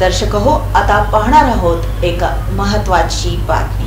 दर्शक हो आता पाहणार आहोत एक महत्वाची बातमी.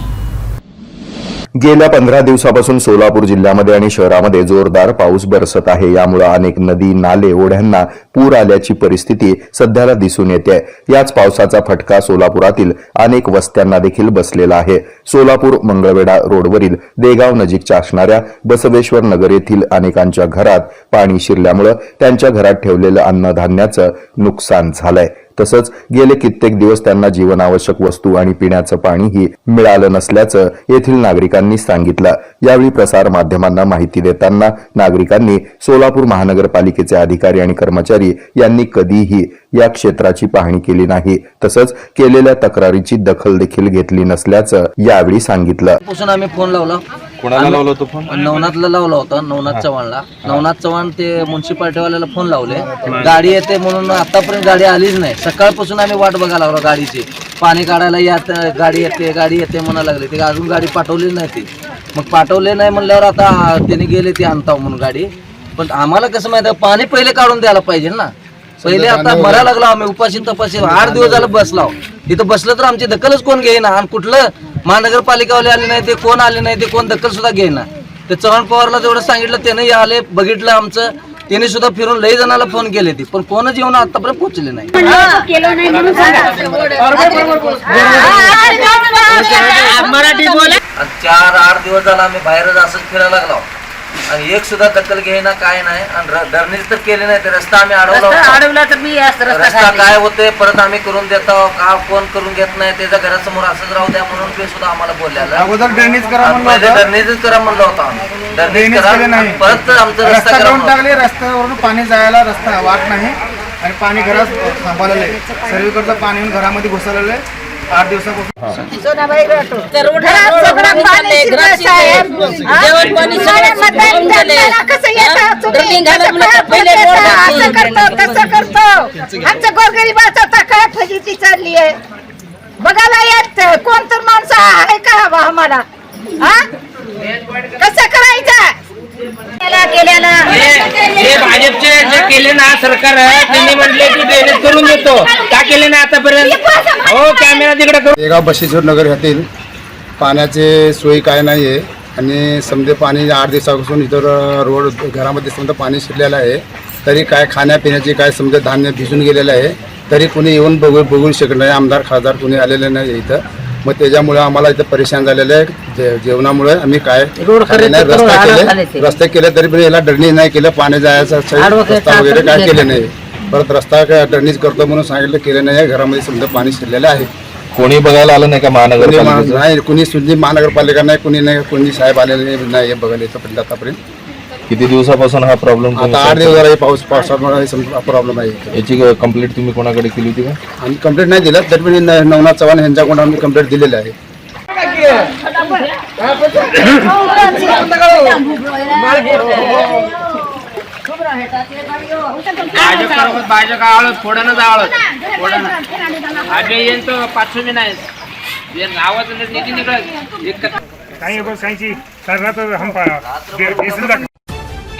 गेल्या पंधरा दिवसापासून सोलापूर जिल्ह्यामध्ये आणि शहरामध्ये जोरदार पाऊस बरसत आहे. यामुळे अनेक नदी नाले ओढ्यांना पूर आल्याची परिस्थिती सध्याला दिसून येते याच पावसाचा फटका सोलापुरातील अनेक वस्त्यांना देखील बसलेला आहे. सोलापूर मंगळवेढा रोडवरील देगाव नजीकच्या असणाऱ्या बसवेश्वर नगर येथील अनेकांच्या घरात पाणी शिरल्यामुळे त्यांच्या घरात ठेवलेलं अन्नधान्याचं नुकसान झालंय. तसंच गेले कित्येक दिवस त्यांना जीवनावश्यक वस्तू आणि पिण्याचं पाणीही मिळालं नसल्याचं येथील नागरिकांनी सांगितलं. यावेळी प्रसार माध्यमांना माहिती देताना नागरिकांनी सोलापूर महानगरपालिकेचे अधिकारी आणि कर्मचारी यांनी कधीही या क्षेत्राची पाहणी केली नाही. तसंच केलेल्या तक्रारीची दखल देखील घेतली नसल्याचं यावेळी सांगितलं. आम्ही फोन लावला. कोणाला लावला होता फोन नवनाथला लावला होता नवनाथ चव्हाणला. नवनाथ चव्हाण ते म्युन्सिपाल्टीवाल्याला फोन लावले. गाडी येते म्हणून आतापर्यंत गाडी आलीच नाही. सकाळपासून आम्ही वाट बघायला लागलो गाडीची. पाणी काढायला यात गाडी येते गाडी येते म्हणायला लागले. ते अजून गाडी पाठवली नाही ती. मग पाठवले नाही म्हणल्यावर आता त्याने गेले ते आणताव म्हणून गाडी. पण आम्हाला कसं माहिती पाणी पहिले काढून द्यायला पाहिजे ना. पहिले आता मरायला लागलो आम्ही उपाशी तपाशी आठ दिवस झालं बसलो तिथं बसलं तर आमची दखलच कोण घेईना. आणि कुठलं महानगरपालिकावाले आले नाही ते कोण आले नाही ते कोण दखल सुद्धा घेईना. ते चव्हाण पवारला जेवढं सांगितलं त्याने आले बघितलं आमचं त्यांनी सुद्धा फिरून लई जणाला फोन केले ती. पण कोणच येऊन आतापर्यंत पोहोचले नाही. केलं नाही म्हणून मराठी बोला. आणि चार आठ दिवस झाला आम्ही बाहेरच असंच फिरायला लागलो. आणि एक सुद्धा दखल घेईना काय नाही आणि डरनीच तर केले नाही ते रस्ता आम्ही अडवला होता. अडवला तर मी असं रस्ता. काय होते परत आम्ही करून देतो का कोण करून घेत नाही त्याच्या घरासमोर असंच राहू द्या म्हणून ते सुद्धा आम्हाला बोललेलं अगोदर ड्रेनेज करा म्हणलं होतं डरनीच करा म्हणलं होतं आम्ही डरनीच ड्रेनेज करा केले नाही. आणि परत आमचा रस्ता रस्ता करा करून म्हणलं. टाकले रस्त्यावरून पाणी जायला रस्ता वाट नाही आणि पाणी घरात थांबवलेलं आहे सर्वीकडचं पाणी येऊन घरामध्ये घुसलेलं आहे आठ दिवसापासून. सोनाबाई कसं करतो तसं करतो. आमच्या गोरगरिबाचा तक्रार फजिती चालली आहे? बघायला येत कोण तर माणसं आहे का बा आम्हाला? हा? कसं करायचं? केल्या केल्याला हे केले ना सरकार त्यांनी म्हटले की ड्रेनेज करून देतो. का केले ना आतापर्यंत? हो कॅमेरा तिकडे करू. देगाव बशेश्वर नगर येथील पाण्याचे सोयी काय नाही आहे. आणि समजे पाणी आठ दिवसापासून इतर रोड घरामध्ये समजा पाणी शिरलेलं आहे तरी काय खाण्यापिण्याचे काय समजा धान्य भिजून गेलेलं आहे तरी कुणी येऊन बघू बघू शकत नाही. आमदार खासदार कुणी आलेले नाही इथं. मग त्याच्यामुळे आम्हाला इथं परेशान झालेलं आहे. जे- जेवणामुळे आम्ही काय खाल्ले नाही रस्ता केले रस्ते केले तरी पण याला डरणी नाही केलं पाणी जायचा रस्ता वगैरे काय केले नाही. परत रस्ता काय डरणीच करतो म्हणून सांगितलं केलं नाही. घरामध्ये समजा पाणी शिरलेलं आहे. कोणी बघायला आलं नाही का कुणी मा- महानगरपालिकेचं नाही कुणी सुद्धा महानगरपालिका नाही कुणी नाही कोणी साहेब आलेले नाही हे बघायला येतं आतापर्यंत. किती दिवसापासून हा प्रॉब्लेम आता आठ दिवस झाला हे पाऊस पावसामुळे प्रॉब्लेम आहे. याची कंप्लीट तुम्ही कोणाकडे केली होती का? आम्ही कंप्लेंट नाही दिलं. तरी पण न- नवनाथ चव्हाण यांच्याकडून आम्ही कंप्लेंट दिलेलं आहे. भाजप बरोबर भाजप आवळत फोडणं जावळत फोडणं आम्ही येईन तो पाचशे मी नाही ये नावाचं निधी निघत एक